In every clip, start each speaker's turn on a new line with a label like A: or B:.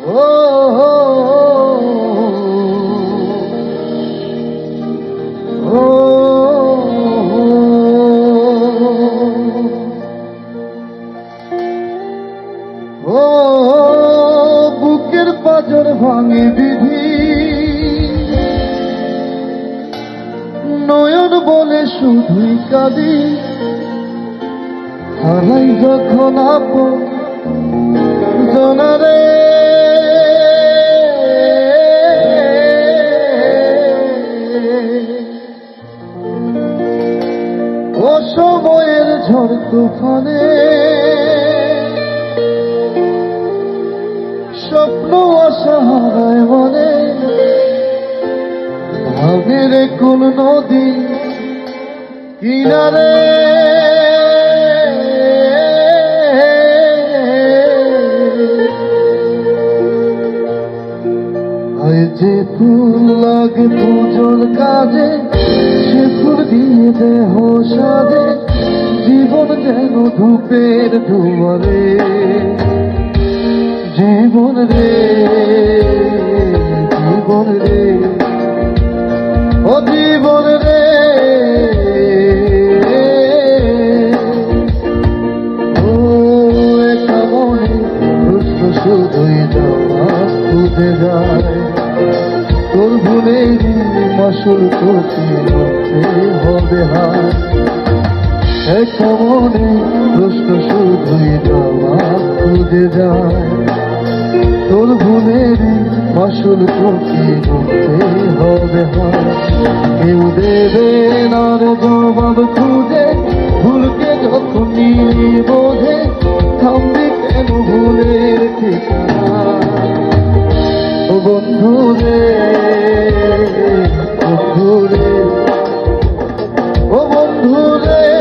A: ও বুকের পাজর ভাঙে বিধি। নয়ন বলে শুধুই কাঁদি। হারাই যখন আপন জনারে ও সময়ের ঝড় তুফানে। স্বপ্ন হারায় মনে ভাবের কোন নদী কিনারে। আয় যে ফুল লাগে পুজোর কাজে সে দিয়ে দেহ সাজে, জীবন যেন ধূপের দুয়ারে জীবন রে জীবন রে, ও জীবন রে। ও একা শুধুই নামাজ খুঁজে যায়। তোর ভুলেরই মাসুল তোকে হবে হার। একা প্রশ্ন শুধুই নামাজ খুঁজে যায়। তোর ভুলের ফসল তোকে করতে হবে হয় কেউ দেবে না জবাব খুঁজে, ভুলকে যখন বোঝে ও বন্ধু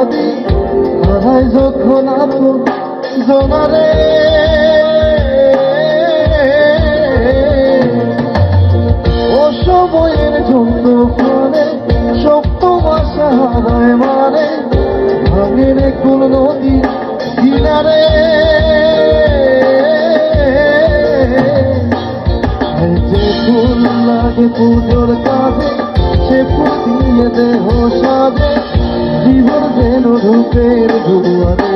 A: কাঁদি হারাই যখন আপন জনারে ও সময়ের জন্য ফলে সপ্তম আশা হারায় মানে ভাঙের কুল নদী কিনারে। যে ফুল লাগে পুজোর কাজে, সে ফুল দেহ সাজে। জীবন যেন রূপের দুয়ারে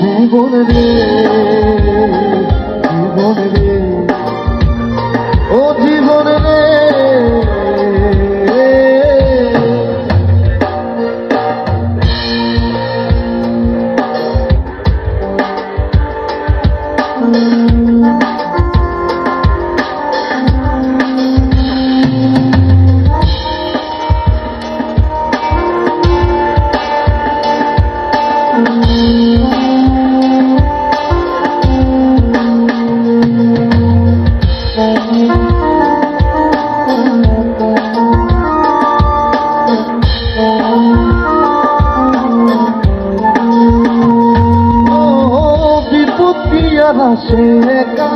A: জীবন রে আসে একা,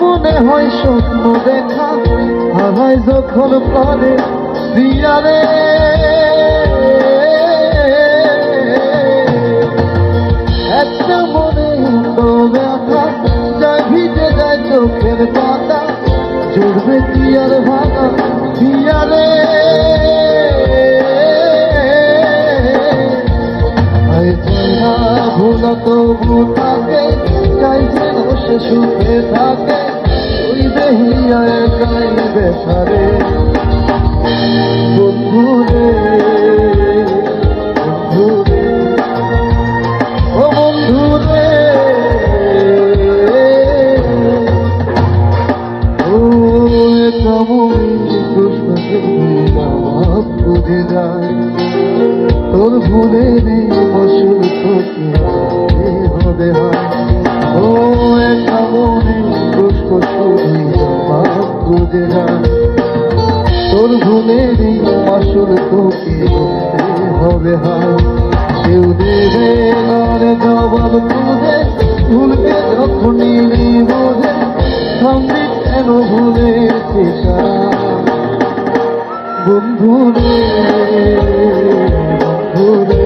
A: মনে হয় স্বপ্ন দেখা। হারাই যখন প্রাণে দিয়ারে একটা মনে ব্যথা যায় ভিজে যায় চোখের পাতা। জুড়বে আর ভাঙা দিয়ারে ভোলা তবু থাকে চাই যেন সে সুখে থাকে ওই দেহিয়া একাই বেসারে বন্ধু হয় কেউ দেবে করে জবাব খুঁজে, ভুলকে যখনই বোঝে সামনে কেন ভুলে বন্ধু রে বন্ধু